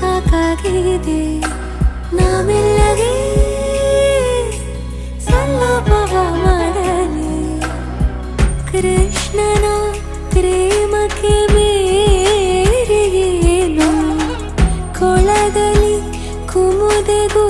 ಸಾಕಾಗಿದೆ. ನಾವೆಲ್ಲರೇ ಸಲ್ಲಪವ ಮಾಡಲಿ. ಕೃಷ್ಣನ ಪ್ರೇಮಕ್ಕೆ ಬೇರೆ ಕೊಳದಲ್ಲಿ ಕುಮುದೆಗೂ